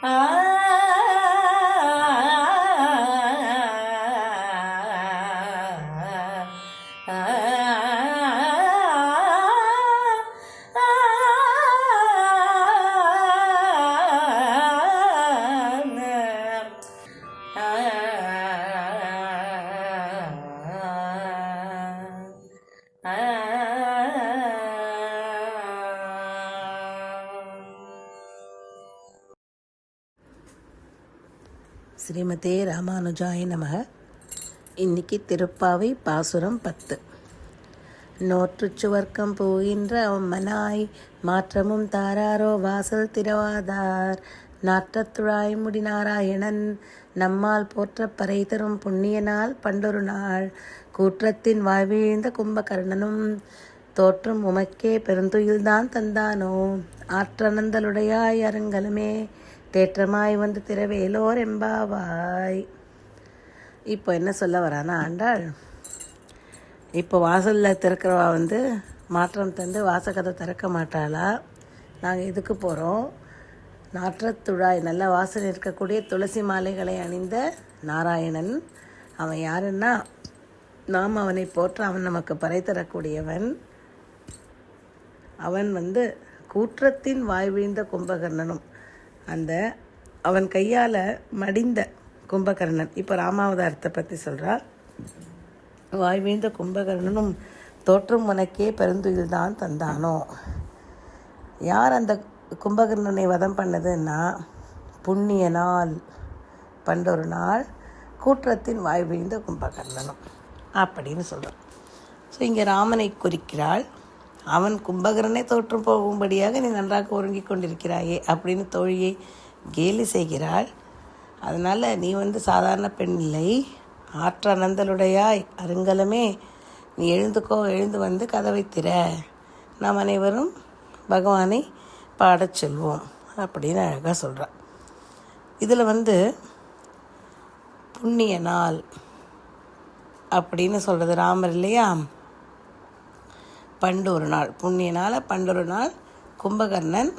啊 ஸ்ரீமதே ராமானுஜாய நமக. இன்னைக்கு திருப்பாவை பாசுரம் பத்து. நோற்றுச்சுவர்க்கம் போகின்ற மனாய் மாற்றமும் தாராரோ வாசல் திரவாதார் நாற்றத்துழாய் முடி நாராயணன் நம்மால் போற்ற பறை தரும் புண்ணியனால் பண்டொரு நாள். கூற்றத்தின் வாழ்வீழ்ந்த கும்பகர்ணனும் தோற்றும் உமக்கே பெருந்துயில்தான் தந்தானோ. ஆற்றனந்தலுடையாய் அருங்கலமே தேற்றமாய் வந்து திரவேலோர் எம்பாவாய் இப்போ என்ன சொல்ல வரானா ஆண்டாள் இப்போ வாசலில் திறக்கிறவா வந்து மாற்றம் தந்து வாசகதை திறக்க மாட்டாளா? நாங்கள் இதுக்கு போகிறோம் நாற்றத்துழாய் நல்ல வாசனை இருக்கக்கூடிய துளசி மாலைகளை அணிந்த நாராயணன். அவன் யாருன்னா நாம் அவனை போற்ற அவன் நமக்கு பறை தரக்கூடியவன். அவன் வந்து கூற்றத்தின் வாய்வீழ்ந்த கும்பகர்ணனும். அந்த அவன் கையால் மடிந்த கும்பகர்ணன். இப்போ ராமாவதாரத்தை பற்றி சொல்கிறார் வாய்வீழ்ந்த கும்பகர்ணனும் தோற்றும் உனக்கே பெருந்துயில் தான் தந்தானோ? யார் அந்த கும்பகர்ணனை வதம் பண்ணதுன்னா புண்ணிய நாள் பண்டொரு நாள் கூற்றத்தின் வாய்வீழ்ந்த கும்பகர்ணனும். அப்படின்னு சொல்கிறான் ஸோ இங்கே ராமனை குறிக்கிறாள். அவன் கும்பகரனை தோற்று போகும்படியாக நீ நன்றாக ஒருங்கிக் கொண்டிருக்கிறாயே அப்படின்னு தோழியை கேலி செய்கிறாள். அதனால் நீ வந்து சாதாரண பெண் இல்லை. ஆற்ற அனந்தலுடையாய் அருங்கலமே. நீ எழுந்துக்கோ எழுந்து வந்து கதவை திற. நாம் அனைவரும் பகவானை பாடச் செல்வோம் அப்படின்னு அழகாக சொல்கிறான் இதில் வந்து புண்ணிய நாள் அப்படின்னு சொல்கிறது ராமர் இல்லையா? பண்டு ஒரு நாள் புண்ணிய நாள் பண்டு ஒரு நாள் கும்பகர்ணன்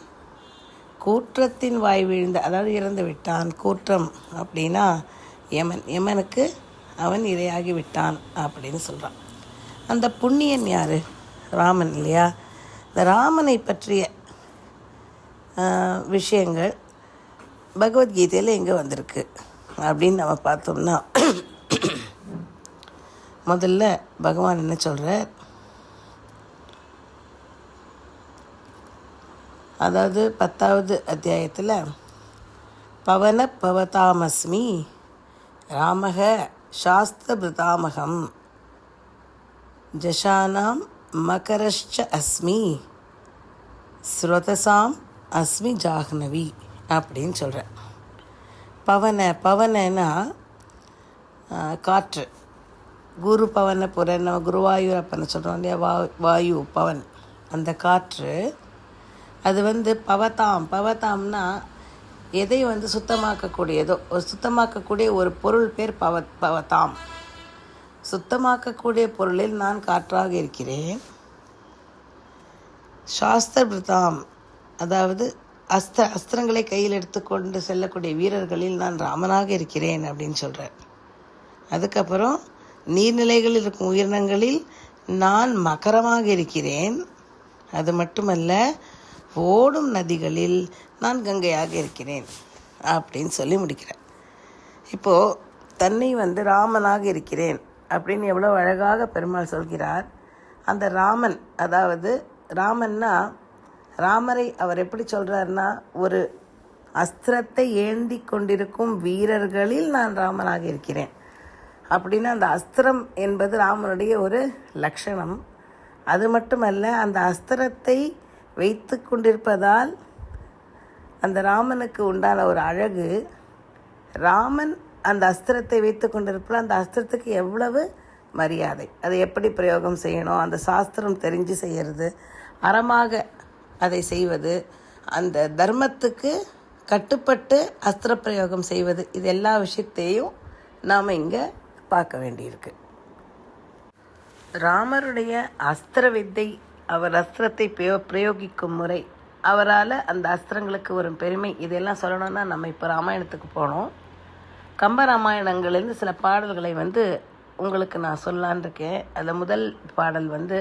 கூற்றத்தின் வாய் விழுந்த அதாவது இறந்து விட்டான் கூற்றம் அப்படின்னா யமன் யமனுக்கு அவன் இரையாகி விட்டான் அப்படின்னு சொல்கிறான் அந்த புண்ணியன் யார்? ராமன் இல்லையா? இந்த ராமனை பற்றிய விஷயங்கள் பகவத்கீதையில் எங்கே வந்திருக்கு. அப்படின்னு நம்ம பார்த்தோம்னா முதல்ல பகவான் என்ன சொல்கிறார் அதாவது பத்தாவது அத்தியாயத்தில் பவன பவதாமஸ்மி ராமக சாஸ்திரபிரதாமகம் ஜஷானாம் மகரஷ்ச அஸ்மி ஸ்ரோதசாம் அஸ்மி ஜாஹ்னவி அப்படின்னு சொல்கிறேன் பவன பவனன்னா காற்று. குரு பவன புற நம்ம அப்பன்னு சொல்கிறோம் இல்லையா? வா வாயு பவன். அந்த காற்று அது வந்து பவதாம். பவதாம்னா எதை வந்து சுத்தமாக்கக்கூடியதோ ஒரு சுத்தமாக்கக்கூடிய ஒரு பொருள் பேர் பவ பவதாம். சுத்தமாக்கக்கூடிய பொருளில் நான் காற்றாக இருக்கிறேன். சாஸ்திரபிரதாம் அதாவது அஸ்த அஸ்திரங்களை கையில் எடுத்துக்கொண்டு செல்லக்கூடிய வீரர்களில் நான் ராமனாக இருக்கிறேன் அப்படின்னு சொல்கிறார் அதுக்கப்புறம் நீர்நிலைகளில் இருக்கும் உயிரினங்களில் நான் மகரமாக இருக்கிறேன். அது மட்டுமல்ல ஓடும் நதிகளில் நான் கங்கையாக இருக்கிறேன் அப்படின்னு சொல்லி முடிக்கிறேன் இப்போது தன்னை வந்து ராமனாக இருக்கிறேன் அப்படின்னு எவ்வளோ அழகாக பெருமாள் சொல்கிறார். அந்த ராமன் அதாவது ராமன்னா ராமரை அவர் எப்படி சொல்கிறாருன்னா ஒரு அஸ்திரத்தை ஏந்தி கொண்டிருக்கும் வீரர்களில் நான் ராமனாக இருக்கிறேன். அப்படின்னா அந்த அஸ்திரம் என்பது ராமனுடைய ஒரு லட்சணம். அது மட்டுமல்ல அந்த அஸ்திரத்தை வைத்து கொண்டிருப்பதால் அந்த ராமனுக்கு உண்டான ஒரு அழகு ராமன் அந்த அஸ்திரத்தை வைத்து கொண்டிருப்பது அந்த அஸ்திரத்துக்கு எவ்வளவு மரியாதை. அதை எப்படி பிரயோகம் செய்யணும்? அந்த சாஸ்திரம் தெரிஞ்சு செய்கிறது அறமாக அதை செய்வது அந்த தர்மத்துக்கு கட்டுப்பட்டு அஸ்திர பிரயோகம் செய்வது இது எல்லா விஷயத்தையும் நாம் இங்கே பார்க்க வேண்டியிருக்கு. ராமருடைய அஸ்திர வித்தை அவர் அஸ்திரத்தை பிரயோகிக்கும் முறை. அவரால் அந்த அஸ்திரங்களுக்கு வரும் பெருமை இதெல்லாம் சொல்லணும்னா நம்ம இப்போ ராமாயணத்துக்கு போனோம். கம்ப ராமாயணங்கள்லேருந்து சில பாடல்களை வந்து உங்களுக்கு நான் சொல்லலான் இருக்கேன். அதில் முதல் பாடல் வந்து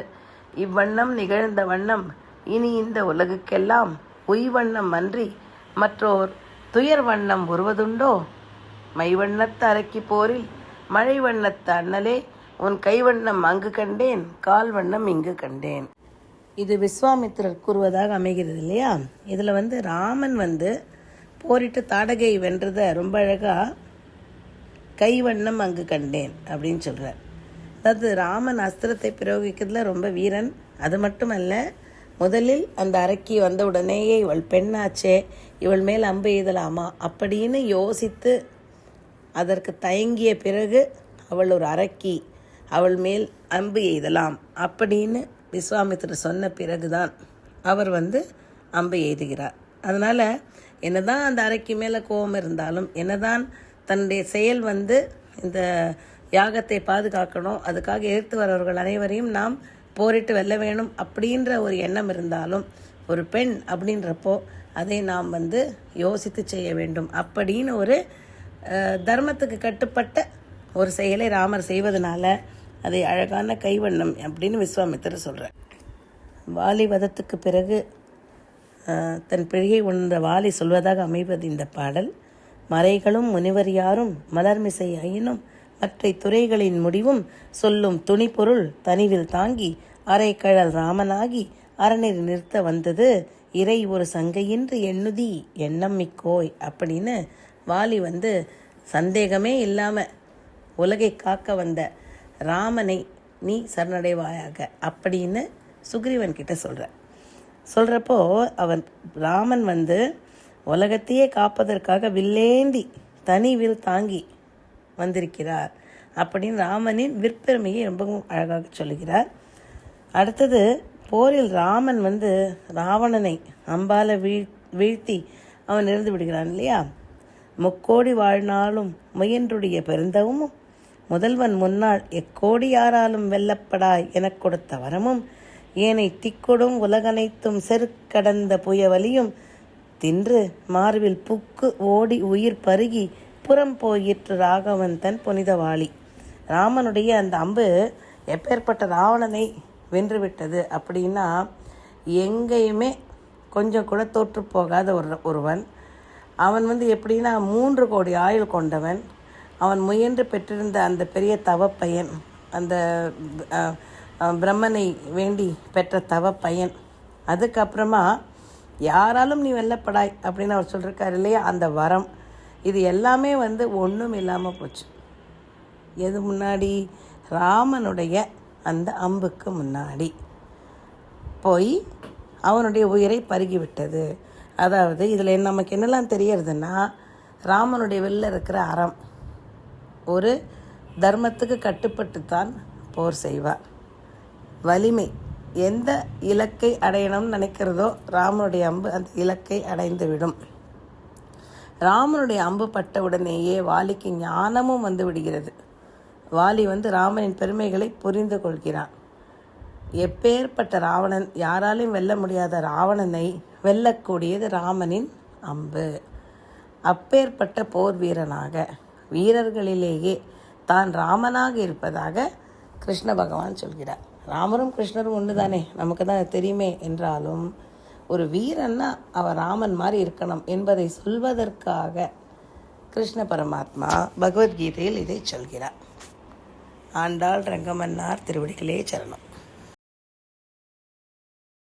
இவ்வண்ணம் நிகழ்ந்த வண்ணம் இனி இந்த உலகுக்கெல்லாம் உய்வண்ணம் அன்றி மற்றோர் துயர் வண்ணம் உருவதுண்டோ? மைவண்ணத்து அரக்கி போரில் மழை வண்ணத்து அண்ணலே உன் கைவண்ணம் அங்கு கண்டேன் கால் வண்ணம் இங்கு கண்டேன். இது விஸ்வாமித்திரர் கூறுவதாக அமைகிறது இல்லையா? இதில் வந்து ராமன் வந்து போரிட்டு தாடகை வென்றதை ரொம்ப அழகாக கைவண்ணம் அங்கு கண்டேன் அப்படின்னு சொல்கிறார் அதாவது ராமன் அஸ்திரத்தை பிரயோகிக்கிறதுல ரொம்ப வீரன். அது மட்டுமல்ல முதலில் அந்த அரக்கி வந்த உடனேயே இவள் பெண்ணாச்சே இவள் மேல் அம்பு எய்தலாமா அப்படின்னு யோசித்து அதற்கு தயங்கிய பிறகு அவள் ஒரு அரக்கி அவள் மேல் அம்பு எய்தலாம் அப்படின்னு விஸ்வாமித்திரர் சொன்ன பிறகுதான் அவர் வந்து அம்பு எய்துகிறார். அதனால் என்னதான் அந்த அறைக்கு மேலே கோபம் இருந்தாலும் என்னதான் தன்னுடைய செயல் வந்து இந்த யாகத்தை பாதுகாக்கணும் அதுக்காக எதிர்த்து வரவர்கள் அனைவரையும் நாம் போரிட்டு வெல்ல வேணும் அப்படின்ற ஒரு எண்ணம் இருந்தாலும் ஒரு பெண் அப்படின்றப்போ அதை நாம் வந்து யோசித்து செய்ய வேண்டும் அப்படின்னு ஒரு தர்மத்துக்கு கட்டுப்பட்ட ஒரு செயலை ராமர் செய்வதனால அதை அழகான கைவண்ணம் அப்படின்னு விஸ்வாமித்திரர் சொல்கிறார் வாலி வதத்துக்கு பிறகு தன் பிழையை உணர்ந்த வாலி சொல்வதாக அமைவது இந்த பாடல். மறைகளும் முனிவர் யாரும் மலர்மிசை ஆயினும் மற்ற துறைகளின் முடிவும் சொல்லும் துணிப்பொருள் தனிவில் தாங்கி அரைக்கழல் ராமனாகி அரணில் நிறுத்த வந்தது இறை ஒரு சங்கையின்றி எண்ணுதி எண்ணம் மிக்கோய் அப்படின்னு வாலி வந்து சந்தேகமே இல்லாமல் உலகை காக்க வந்த ராமனை நீ சரணடைவாயாக அப்படின்னு சுக்ரீவன் கிட்ட சொல்கிற சொல்கிறப்போ அவன் ராமன் வந்து உலகத்தையே காப்பதற்காக வில்லேந்தி தனி வில் தாங்கி வந்திருக்கிறார் அப்படின்னு ராமனின் விற்பெருமையை ரொம்பவும் அழகாக சொல்லுகிறார். அடுத்தது போரில் ராமன் வந்து ராவணனை அம்பால வீழ் வீழ்த்தி அவன் இருந்து விடுகிறான் இல்லையா? முக்கோடி வாழ்நாளும் முயன்றுடைய பெருந்தவமும் முதல்வன் முன்னாள் எக்கோடி யாராலும் வெல்லப்படாய் எனக் கொடுத்த வரமும் ஏனை திக்கொடும் உலகனைத்தும் செருக்கடந்த புயவலியும் தின்று மார்பில் புக்கு ஓடி உயிர் பருகி புறம் போயிற்று ராகவன் தன் புனிதவாளி ராமனுடைய அந்த அம்பு எப்பேற்பட்ட ராவணனை வென்றுவிட்டது அப்படின்னா எங்கேயுமே கொஞ்சம் கூட தோற்று போகாத ஒரு ஒருவன். அவன் வந்து எப்படின்னா மூன்று கோடி ஆயுள் கொண்டவன். அவன் முயன்று பெற்றிருந்த அந்த பெரிய தவ பையன் அந்த பிரம்மனை வேண்டி பெற்ற தவ பையன் அதுக்கப்புறமா யாராலும் நீ வெல்லப்படாய் அப்படின்னு அவர் சொல்லியிருக்காரு இல்லையா? அந்த வரம். இது எல்லாமே வந்து ஒன்றும் இல்லாமல் போச்சு. எது முன்னாடி? ராமனுடைய அந்த அம்புக்கு முன்னாடி. போய் அவனுடைய உயிரை பருகிவிட்டது. அதாவது இதில் நமக்கு என்னெல்லாம் தெரியறதுன்னா ராமனுடைய வெளில இருக்கிற அறம். ஒரு தர்மத்துக்கு கட்டுப்பட்டுத்தான் போர் செய்வார். வலிமை எந்த இலக்கை அடையணும்னு நினைக்கிறதோ ராமனுடைய அம்பு அந்த இலக்கை அடைந்துவிடும். ராமனுடைய அம்பு பட்ட உடனேயே வாலிக்கு ஞானமும் வந்து விடுகிறது. வாலி வந்து ராமனின் பெருமைகளை புரிந்து கொள்கிறான். எப்பேற்பட்ட ராவணன் யாராலையும் வெல்ல முடியாத ராவணனை வெல்லக்கூடியது ராமனின் அம்பு. அப்பேற்பட்ட போர் வீரனாக வீரர்களிலேயே தான் ராமனாக இருப்பதாக கிருஷ்ண பகவான் சொல்கிறார். ராமரும் கிருஷ்ணரும் ஒன்று தானே நமக்கு தான் தெரியுமே என்றாலும் ஒரு வீரன்னா அவர் ராமன் மாதிரி இருக்கணும் என்பதை சொல்வதற்காக கிருஷ்ண பரமாத்மா பகவத்கீதையில் இதை சொல்கிறார். ஆண்டாள் ரங்கமன்னார் திருவடிகளே சரணம்.